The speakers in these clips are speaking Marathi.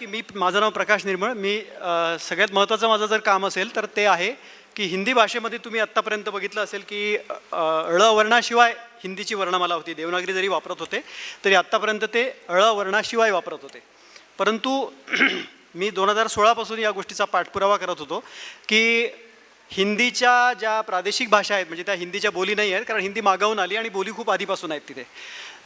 की मी माझं नाव प्रकाश निर्मळ. मी सगळ्यात महत्त्वाचं माझं जर काम असेल तर ते आहे की हिंदी भाषेमध्ये तुम्ही आत्तापर्यंत बघितलं असेल की ळ वर्णाशिवाय हिंदीची वर्णमाला होती. देवनागरी जरी वापरत होते तरी आत्तापर्यंत ते ळ वर्णाशिवाय वापरत होते. परंतु मी दोन हजार सोळापासून या गोष्टीचा पाठपुरावा करत होतो की हिंदीच्या ज्या प्रादेशिक भाषा आहेत म्हणजे त्या हिंदीच्या बोली नाही आहेत कारण हिंदी मागावून आली आणि बोली खूप आधीपासून आहेत तिथे.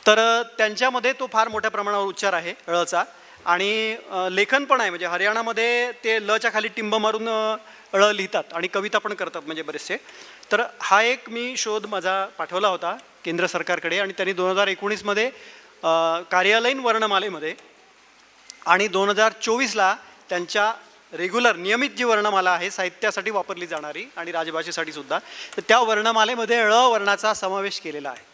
तर त्यांच्यामध्ये तो फार मोठ्या प्रमाणावर उच्चार आहे ळचा आणि लेखन पण आहे. म्हणजे हरियाणामध्ये ते लच्या खाली टिंब मारून ळ लिहितात आणि कविता पण करतात म्हणजे बरेचसे. तर हा एक मी शोध माझा पाठवला होता केंद्र सरकारकडे आणि त्यांनी दोन हजार एकोणीसमध्ये कार्यालयीन वर्णमालेमध्ये आणि दोन हजार चोवीसला त्यांच्या रेग्युलर नियमित जी वर्णमाला आहे साहित्यासाठी वापरली जाणारी आणि राजभाषेसाठी सुद्धा तर त्या वर्णमालेमध्ये ळ वर्णाचा समावेश केलेला आहे.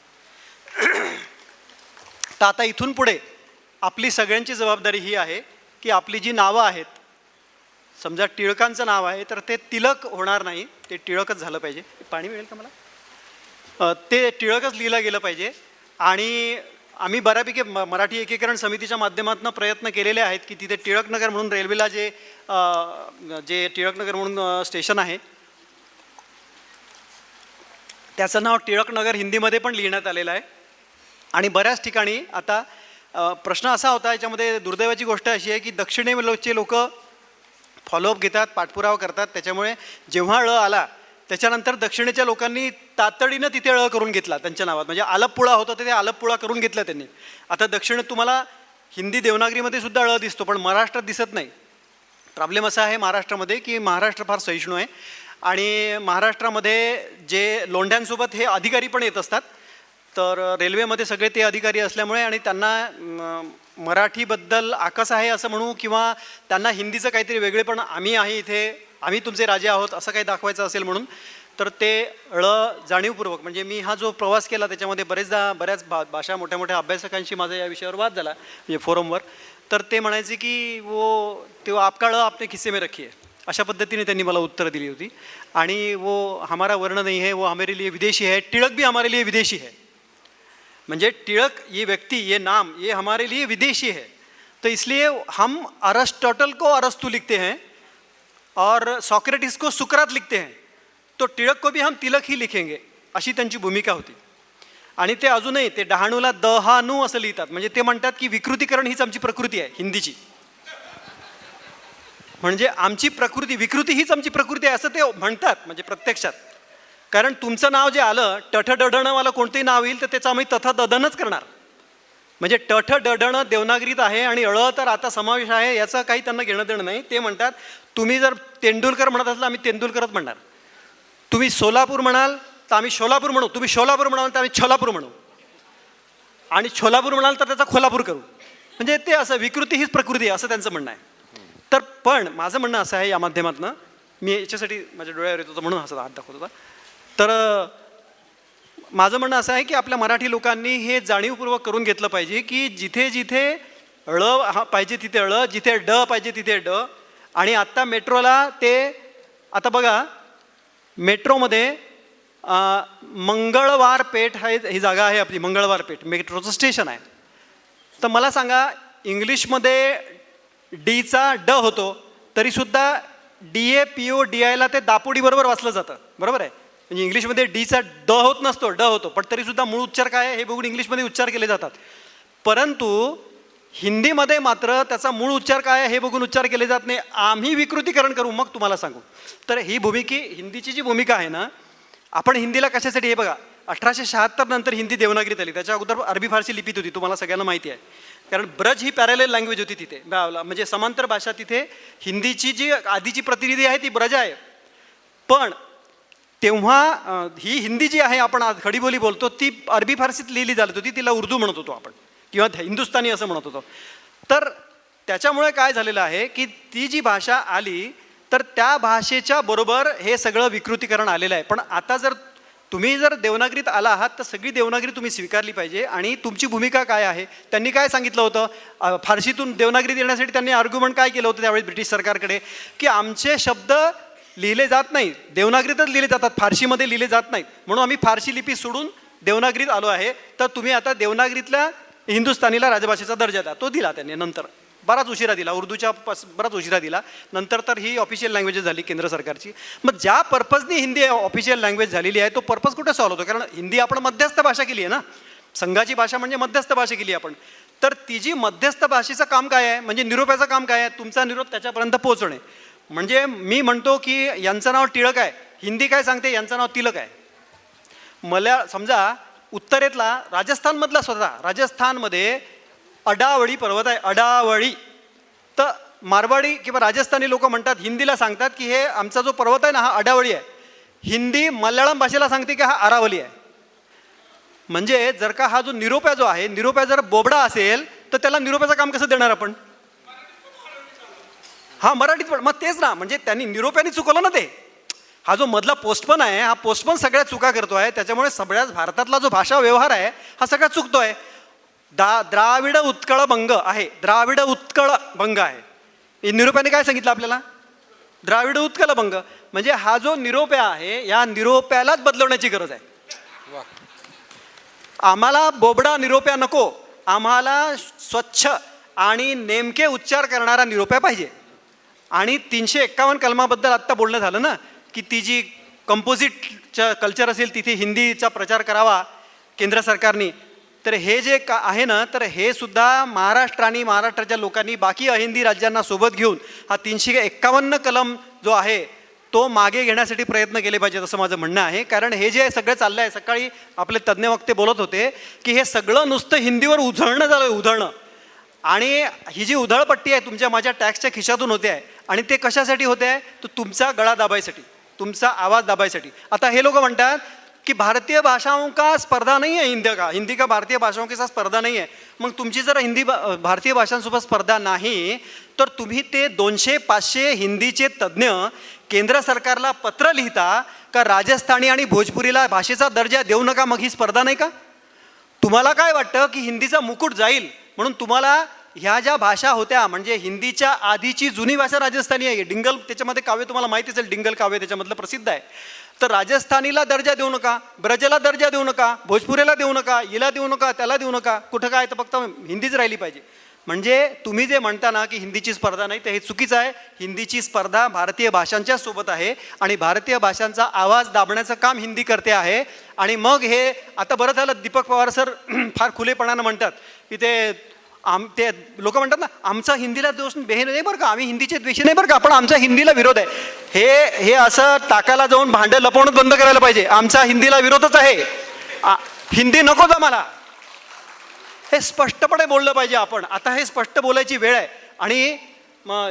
तर आता इथून पुढे आपली सगळ्यांची जबाबदारी ही आहे की आपली जी नावं आहेत समजा टिळकांचं नाव आहे तर ते तिलक होणार नाही. ते टिळकच झालं पाहिजे. पाणी मिळेल का मला? ते टिळकच लिहिलं गेलं पाहिजे. आणि आम्ही बऱ्यापैकी म मराठी एकीकरण समितीच्या माध्यमातून प्रयत्न केलेले आहेत की तिथे टिळकनगर म्हणून रेल्वेला जे जे टिळकनगर म्हणून स्टेशन आहे त्याचं नाव टिळकनगर हिंदीमध्ये पण लिहिण्यात आलेलं आहे. आणि बऱ्याच ठिकाणी आता प्रश्न असा होता याच्यामध्ये दुर्दैवाची गोष्ट अशी आहे की दक्षिणेचे लोक फॉलोअप घेतात पाठपुरावा करतात. त्याच्यामुळे जेव्हा ळ आला त्याच्यानंतर दक्षिणेच्या लोकांनी तातडीनं तिथे ळ करून घेतला त्यांच्या नावात. म्हणजे आलपपुळा होतं ते आलपपुळा करून घेतला त्यांनी. आता दक्षिणेत तुम्हाला हिंदी देवनागरीमध्ये सुद्धा ळ दिसतो पण महाराष्ट्रात दिसत नाही. प्रॉब्लेम असा आहे महाराष्ट्रामध्ये की महाराष्ट्र फार सहिष्णू आहे. आणि महाराष्ट्रामध्ये जे लोंढ्यांसोबत हे अधिकारी पण येत असतात. तर रेल्वेमध्ये सगळे ते अधिकारी असल्यामुळे आणि त्यांना मराठीबद्दल आकस आहे असं म्हणू किंवा त्यांना हिंदीचं काहीतरी वेगळे पण आम्ही आहे इथे आम्ही तुमचे राजे आहोत असं काही दाखवायचं असेल म्हणून तर ते ळ जाणीवपूर्वक म्हणजे मी हा जो प्रवास केला त्याच्यामध्ये बरेचदा बऱ्याच भा भाषा मोठ्या मोठ्या अभ्यासकांशी माझा या विषयावर वाद झाला म्हणजे फोरमवर. तर ते म्हणायचे की वो ते आपका ळ आपले खिस्से में रखी आहे अशा पद्धतीने त्यांनी मला उत्तरं दिली होती. आणि वो हमारा वर्ण नाही है वो हमारे लिए विदेशी है टिळक भी हमारे लिए विदेशी है. म्हणजे टिळक ये व्यक्ति ये नाम ये हमारे लिए विदेशी है। तो इसलिए हम अरस्टॉटल को अरस्तु लिखते हैं और सॉक्रेटिस को सुकरात लिखते हैं। तो टिळक को भी हम तिलक ही लिखेंगे। अशी त्यांची भूमिका होती। आणि ते अजूनही ते डहाणूला दहानू असं लिहितात। म्हणजे ते म्हणतात की विकृतीकरण हीच आमची प्रकृती आहे हिंदीची. म्हणजे आमची प्रकृती विकृती हीच आमची प्रकृती आहे असं ते म्हणतात म्हणजे प्रत्यक्षात. कारण तुमचं नाव जे आलं टठ डढणवालं कोणतंही नाव येईल तर त्याचं आम्ही तथा ददनच करणार. म्हणजे टठ डढणं देवनागरीत आहे आणि अळ तर आता समावेश आहे याचं काही त्यांना घेणं देणं नाही. ते म्हणतात तुम्ही जर तेंडुलकर म्हणत असला आम्ही तेंडुलकरच म्हणणार. तुम्ही सोलापूर म्हणाल तर आम्ही सोलापूर म्हणू. तुम्ही सोलापूर म्हणाल तर आम्ही छोलापूर म्हणू. आणि छोलापूर म्हणाल तर त्याचा खोलापूर करू. म्हणजे ते असं विकृती हीच प्रकृती आहे असं त्यांचं म्हणणं आहे. तर पण माझं म्हणणं असं आहे या माध्यमातनं मी याच्यासाठी माझ्या डोळ्यावर येत होतं म्हणून असं हात दाखवत होता. तर माझं म्हणणं असं आहे की आपल्या मराठी लोकांनी हे जाणीवपूर्वक करून घेतलं पाहिजे की जिथे जिथे ळ हा पाहिजे तिथे ळ जिथे ड पाहिजे तिथे ड. आणि आत्ता मेट्रोला ते आता बघा मेट्रोमध्ये मंगळवार पेठ हे ही जागा आहे आपली मंगळवार पेठ मेट्रोचं स्टेशन आहे. तर मला सांगा इंग्लिशमध्ये डीचा ड होतो तरीसुद्धा D A P O D आयला ते दापोडीबरोबर वाचलं जातं बरोबर आहे? म्हणजे इंग्लिशमध्ये डीचा ड होत नसतो ड होतो. पण तरीसुद्धा मूळ उच्चार काय आहे हे बघून इंग्लिशमध्ये उच्चार केले जातात. परंतु हिंदीमध्ये मात्र त्याचा मूळ उच्चार काय आहे हे बघून उच्चार केले जात नाही. आम्ही विकृतीकरण करू मग तुम्हाला सांगू. तर ही भूमिकी हिंदीची जी भूमिका आहे ना आपण हिंदीला कशासाठी हे बघा अठराशे शहात्तर नंतर हिंदी देवनागरीत आली. त्याच्या अगोदर अरबी फारसी लिपीत होती तुम्हाला सगळ्यांना माहिती आहे. कारण ब्रज ही पॅरेलेल लँग्वेज होती तिथे. म्हणजे समांतर भाषा तिथे हिंदीची जी आधीची प्रतिनिधी आहे ती ब्रज आहे. पण तेव्हा ही हिंदी जी आहे आपण आज खडीबोली बोलतो ती अरबी फारसीत लिहिली जात होती तिला उर्दू म्हणत होतो आपण किंवा हिंदुस्थानी असं म्हणत होतो. तर त्याच्यामुळे काय झालेलं आहे की ती जी भाषा आली तर त्या भाषेच्या बरोबर हे सगळं विकृतीकरण आलेलं आहे. पण आता जर तुम्ही जर देवनागरीत आला आहात तर सगळी देवनागरी तुम्ही स्वीकारली पाहिजे आणि तुमची भूमिका काय आहे? त्यांनी काय सांगितलं होतं? फारशीतून देवनागरीत येण्यासाठी त्यांनी आर्ग्युमेंट काय केलं होतं त्यावेळी ब्रिटिश सरकारकडे? की आमचे शब्द लिहिले जात नाही. देवनागरीतच लिहिले जातात. फारशीमध्ये लिहिले जात नाहीत म्हणून आम्ही फारशी लिपी सोडून देवनागरीत आलो आहे. तर तुम्ही आता देवनागरीतल्या हिंदुस्थानीला राजभाषेचा दर्जा द्या. तो दिला त्याने नंतर. बराच उशिरा दिला. उर्दूच्या पास बराच उशिरा दिला. नंतर तर ही ऑफिशियल लँग्वेज झाली केंद्र सरकारची. मग ज्या पर्पजनी हिंदी ऑफिशियल लँग्वेज झालेली आहे तो पर्पज कुठे सॉल्व्ह होतो? कारण हिंदी आपण मध्यस्थ भाषा केली आहे ना. संघाची भाषा म्हणजे मध्यस्थ भाषा केली आपण. तर ती जी मध्यस्थ भाषेचं काम काय आहे? म्हणजे निरोपाचं काम काय आहे? तुमचा निरोप त्याच्यापर्यंत पोहोचणे म्हणजे मी म्हणतो की यांचं नाव टिळक आहे. हिंदी काय सांगते? यांचं नाव तिलक आहे. मला समजा उत्तरेतला राजस्थानमधला स्वतः राजस्थानमध्ये अडावळी पर्वत आहे. अडावळी. तर मारवाडी किंवा राजस्थानी लोक म्हणतात हिंदीला सांगतात की हे आमचा जो पर्वत आहे ना हा अडावळी आहे. हिंदी मल्याळम भाषेला सांगते की हा अरावली आहे. म्हणजे जर का हा जो निरोप्या जो आहे निरोप्या जर बोबडा असेल तर त्याला निरोप्याचं काम कसं देणार आपण? हा मराठीत पण मग तेच ना म्हणजे त्यांनी निरोप्याने चुकवलं ना ते. हा जो मधला पोस्टपन आहे हा पोस्टपन सगळ्या चुका करतो आहे. त्याच्यामुळे सगळ्याच भारतातला जो भाषा व्यवहार आहे हा सगळा चुकतो आहे दा द्राविड उत्कळ भंग आहे. द्राविड उत्कळ भंग आहे. निरोप्याने काय सांगितलं आपल्याला? द्राविड उत्कल भंग म्हणजे हा जो निरोप्या आहे या निरोप्यालाच बदलवण्याची गरज आहे. आम्हाला बोबडा निरोप्या नको. आम्हाला स्वच्छ आणि नेमके उच्चार करणारा निरोप्या पाहिजे. आणि तीनशे एक्कावन्न कलमाबद्दल आत्ता बोलणं झालं ना की ती जी कंपोजिटचं कल्चर असेल तिथे हिंदीचा प्रचार करावा केंद्र सरकारने. तर हे जे का आहे ना तर हे सुद्धा महाराष्ट्र आणि महाराष्ट्राच्या लोकांनी बाकी अहिंदी राज्यांना सोबत घेऊन हा तीनशे एक्कावन्न कलम जो आहे तो मागे घेण्यासाठी प्रयत्न केले पाहिजेत असं माझं म्हणणं आहे. कारण हे जे सगळं चाललं आहे सकाळी आपले तज्ज्ञ वक्ते बोलत होते की हे सगळं नुसतं हिंदीवर उधळणं झालं आहे उधळणं. आणि ही जी उधळपट्टी आहे तुमच्या माझ्या टॅक्सच्या खिशातून होते आहे आणि ते कशासाठी होते आहे? तर तुमचा गळा दाबायसाठी तुमचा आवाज दाबायसाठी. आता हे लोक म्हणतात कि भारतीय भाषाओं का स्पर्धा नहीं है हिंदी का? हिंदी का भारतीय भाषाओं के साथ स्पर्धा नहीं है मग तुमची जर हिंदी भा- भारतीय भाषांसोबत स्पर्धा नाही तर तुम्ही ते दोनशे पाचशे हिंदीचे तज्ज्ञ केंद्र सरकारला पत्र लिहिता का राजस्थानी आणि भोजपुरीला भाषेचा दर्जा देऊ नका मग ही स्पर्धा नाही का? तुम्हाला काय वाटतं की हिंदीचा मुकुट जाईल? म्हणून तुम्हाला ह्या ज्या भाषा होत्या म्हणजे हिंदीच्या आधीची जुनी भाषा राजस्थानी आहे. डिंगल त्याच्यामध्ये काव्य तुम्हाला माहिती असेल डिंगल काव्य त्याच्यामधलं प्रसिद्ध आहे. तर राजस्थानीला दर्जा देऊ नका ब्रजला दर्जा देऊ नका भोजपुरीला देऊ नका हिला देऊ नका त्याला देऊ नका कुठं काय तर फक्त हिंदीच राहिली पाहिजे. म्हणजे तुम्ही जे म्हणता ना की हिंदीची स्पर्धा नाही तर हे चुकीचं आहे. हिंदीची स्पर्धा भारतीय भाषांच्या सोबत आहे आणि भारतीय भाषांचा आवाज दाबण्याचं काम हिंदी करते आहे. आणि मग हे आता बरं झालं दीपक पवार सर फार खुलेपणानं म्हणतात की ते आम ते लोक म्हणतात ना आमचा हिंदीला दोष बेहे नाही बरं का आम्ही हिंदीचे द्वेषी नाही बरं का पण आमचा हिंदीला विरोध आहे. हे हे असं टाकाला जाऊन भांडं लपवणं बंद करायला पाहिजे. आमचा हिंदीला विरोधच आहे. हिंदी नकोच आम्हाला हे स्पष्टपणे बोललं पाहिजे आपण. आता हे स्पष्ट बोलायची वेळ आहे. आणि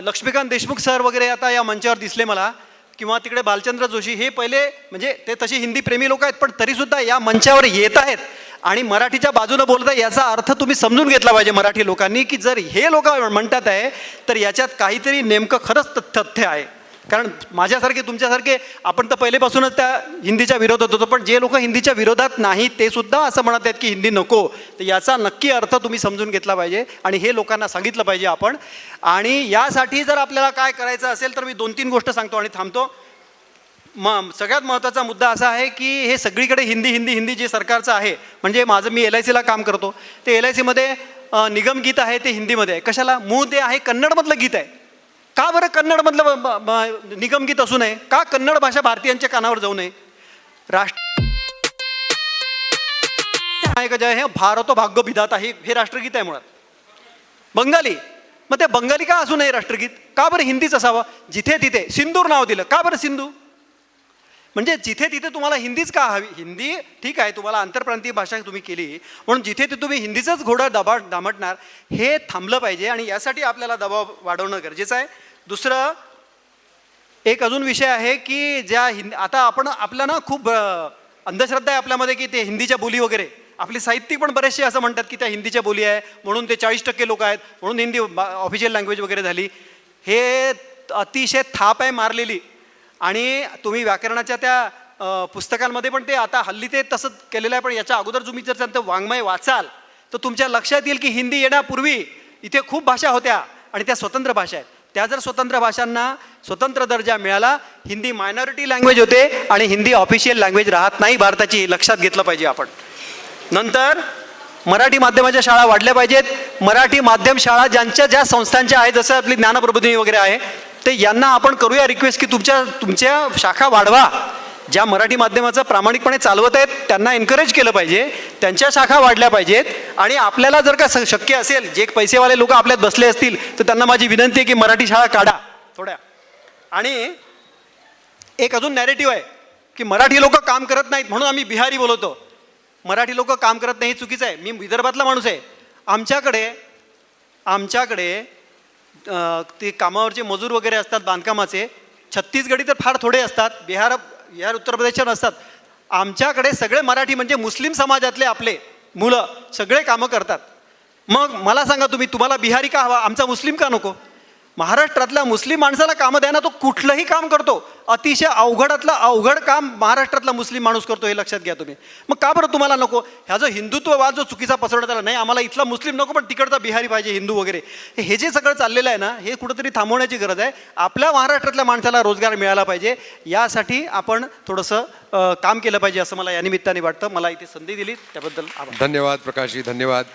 लक्ष्मीकांत देशमुख सर वगैरे आता या मंचावर दिसले मला. किंवा तिकडे बालचंद्र जोशी हे पहिले म्हणजे ते तशी हिंदी प्रेमी लोक आहेत पण तरीसुद्धा या मंचावर येत आहेत. आणि मराठीच्या बाजूनं बोलत याचा अर्थ तुम्ही समजून घेतला पाहिजे मराठी लोकांनी की जर हे लोक म्हणतात आहे तर याच्यात काहीतरी नेमकं खरंच तथ्य आहे. कारण माझ्यासारखे तुमच्यासारखे आपण तर पहिलेपासूनच त्या हिंदीच्या विरोधात होतो पण जे लोक हिंदीच्या विरोधात नाही ते सुद्धा असं म्हणत आहेत की हिंदी नको. तर याचा नक्की अर्थ तुम्ही समजून घेतला पाहिजे आणि हे लोकांना सांगितलं पाहिजे आपण. आणि यासाठी जर आपल्याला काय करायचं असेल तर मी दोन तीन गोष्ट सांगतो आणि थांबतो. म सगळ्यात महत्त्वाचा मुद्दा असा आहे की हे सगळीकडे हिंदी हिंदी हिंदी जे सरकारचं आहे म्हणजे माझं मी एल आय सीला काम करतो. ते एल आय सीमध्ये निगम गीत आहे ते हिंदीमध्ये आहे. कशाला? मूळ ते आहे कन्नडमधलं गीत आहे. का बरं कन्नडमधलं ब- असू नये? का कन्नड भाषा भारतीयांच्या कानावर जाऊ नये? राष्ट्र जय हे भारतो भाग्य भिदात हे हे राष्ट्रगीत आहे मुळात. बंगाली. मग ते बंगाली का असू नये राष्ट्रगीत? का बरं हिंदीच असावं? जिथे तिथे सिंदूर नाव दिलं. का बरं सिंधू? म्हणजे जिथे तिथे तुम्हाला हिंदीच का हवी? हिंदी ठीक आहे तुम्हाला आंतरप्रांतीय भाषा तुम्ही केली म्हणून जिथे तिथे तुम्ही हिंदीचंच घोडं दबा दामटणार हे थांबलं पाहिजे आणि यासाठी आपल्याला दबाव वाढवणं गरजेचं आहे. दुसरं एक अजून विषय आहे की ज्या हिंदी आता आपण आपल्या ना खूप अंधश्रद्धा आहे आपल्यामध्ये की ते हिंदीच्या बोली वगैरे. आपले साहित्यिक पण बरेचसे असं म्हणतात की त्या हिंदीच्या बोली आहे म्हणून ते चाळीस टक्के लोक आहेत म्हणून हिंदी ऑफिशियल लँग्वेज वगैरे झाली. हे अतिशय थाप आहे मारलेली. आणि तुम्ही व्याकरणाच्या त्या पुस्तकांमध्ये पण ते आता हल्ली ते तसंच केलेलं आहे पण याच्या अगोदर तुम्ही जर त्यांचं वाङ्मय वाचाल तर तुमच्या लक्षात येईल की हिंदी येण्यापूर्वी इथे खूप भाषा होत्या आणि त्या स्वतंत्र भाषा आहेत. त्या जर स्वतंत्र भाषांना स्वतंत्र दर्जा मिळाला हिंदी मायनॉरिटी लँग्वेज होते आणि हिंदी ऑफिशियल लँग्वेज राहत नाही भारताची लक्षात घेतलं पाहिजे आपण. नंतर मराठी माध्यमाच्या शाळा वाढल्या पाहिजेत. मराठी माध्यम शाळा ज्यांच्या ज्या संस्थांच्या आहेत जसं आपली ज्ञानप्रबोधिनी वगैरे आहे ते यांना आपण करूया रिक्वेस्ट की तुमच्या तुमच्या शाखा वाढवा. ज्या मराठी माध्यमाचं प्रामाणिकपणे चालवत आहेत त्यांना एनकरेज केलं पाहिजे त्यांच्या शाखा वाढल्या पाहिजेत. आणि आपल्याला जर का स- शक्य असेल जे पैसेवाले लोक आपल्यात बसले असतील तर त्यांना माझी विनंती आहे की मराठी शाळा काढा थोड्या. आणि एक अजून नॅरेटिव्ह आहे की मराठी लोक काम करत नाहीत म्हणून आम्ही बिहारी बोलवतो. मराठी लोक काम करत नाही हे चुकीचं आहे. मी विदर्भातला माणूस आहे. आमच्याकडे आमच्याकडे ते कामावरचे मजूर वगैरे असतात बांधकामाचे छत्तीसगडी तर फार थोडे असतात. बिहार बिहार उत्तर प्रदेशच्या नसतात. आमच्याकडे सगळे मराठी म्हणजे मुस्लिम समाजातले आपले मुलं सगळे कामं करतात. मग मला सांगा तुम्ही तुम्हाला बिहारी का हवा? आमचा मुस्लिम का नको? महाराष्ट्रातल्या मुस्लिम माणसाला कामं द्या ना तो कुठलंही काम करतो. अतिशय अवघडातलं अवघड काम महाराष्ट्रातला मुस्लिम माणूस करतो हे लक्षात घ्या तुम्ही. मग का बरं तुम्हाला नको? ह्या जो हिंदुत्ववाद जो चुकीचा पसरवण्यात आला नाही आम्हाला इथला मुस्लिम नको पण तिकडचा बिहारी पाहिजे हिंदू वगैरे. हे- हे जे सगळं चाललेलं आहे ना हे कुठंतरी थांबवण्याची गरज आहे. आपल्या महाराष्ट्रातल्या माणसाला रोजगार मिळाला पाहिजे. यासाठी आपण थोडंसं काम केलं पाहिजे असं मला या निमित्ताने वाटतं. मला इथे संधी दिली त्याबद्दल धन्यवाद प्रकाशजी धन्यवाद.